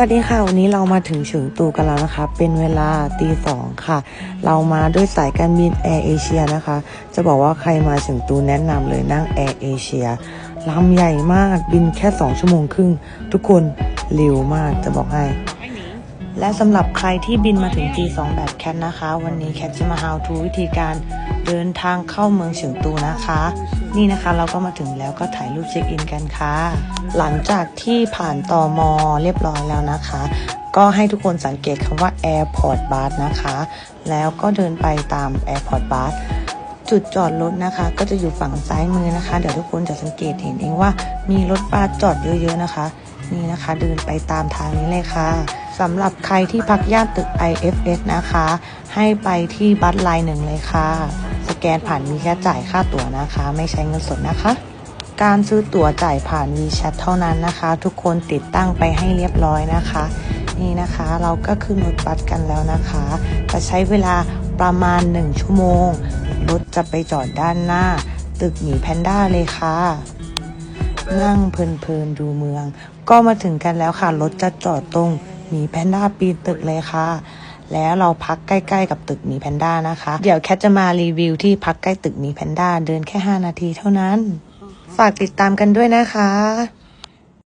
สวัสดีค่ะ วันนี้เรามาถึงเฉิงตูกันแล้วนะคะ เป็นเวลาตีสองค่ะ เรามาด้วยสายการบินแอร์เอเชียนะคะ จะบอกว่าใครมาเฉิงตูแนะนำเลยนั่งแอร์เอเชียลำใหญ่มากบินแค่2ชั่วโมงครึ่ง ทุกคนเร็วมากจะบอกให้ และสำหรับใครที่บินมาถึง G2 แบบแคทนะคะ วันนี้แคทจะมา how to วิธีการเดินทางเข้าเมืองเฉิงตูนะคะ นี่นะคะเราก็มาถึงแล้วก็ถ่ายรูปเช็คอินกันค่ะ หลังจากที่ผ่านตอมอเรียบร้อยแล้วนะคะ ก็ให้ทุกคนสังเกตคำว่า Airport Bus นะคะ แล้วก็เดินไปตาม Airport Bus จุดจอดรถนะคะ ก็จะอยู่ฝั่งซ้ายมือนะคะ เดี๋ยวทุกคนจะสังเกตเห็นเองว่ามีรถบัสจอดเยอะๆนะคะ นี่นะคะเดินไปตามทางนี้เลยค่ะสำหรับใครที่พักย่านตึก IFS นะคะ ให้ไปที่บัสไลน์หนึ่งเลยค่ะ สแกนผ่านมีแค่จ่ายค่าตั๋วนะคะ ไม่ใช้เงินสดนะคะ การซื้อตั๋วจ่ายผ่าน WeChat เท่านั้นนะคะ ทุกคนติดตั้งไปให้เรียบร้อยนะคะ นี่นะคะเราก็ขึ้นรถบัสกันแล้วนะคะ จะใช้เวลาประมาณ 1 ชั่วโมง รถจะไปจอดด้านหน้า ตึกหมีแพนด้าเลยค่ะ นั่งเพลินๆดูเมือง ก็มาถึงกันแล้วค่ะ รถจะจอดตรงหมีแพนด้าปีนตึกเลยค่ะ แล้วเราพักใกล้ๆกับตึกมีแพนด้านะคะ เดี๋ยวแคทจะมารีวิวที่พักใกล้ตึกมีแพนด้าเดินแค่ 5 นาทีเท่านั้น ฝากติดตามกันด้วยนะคะ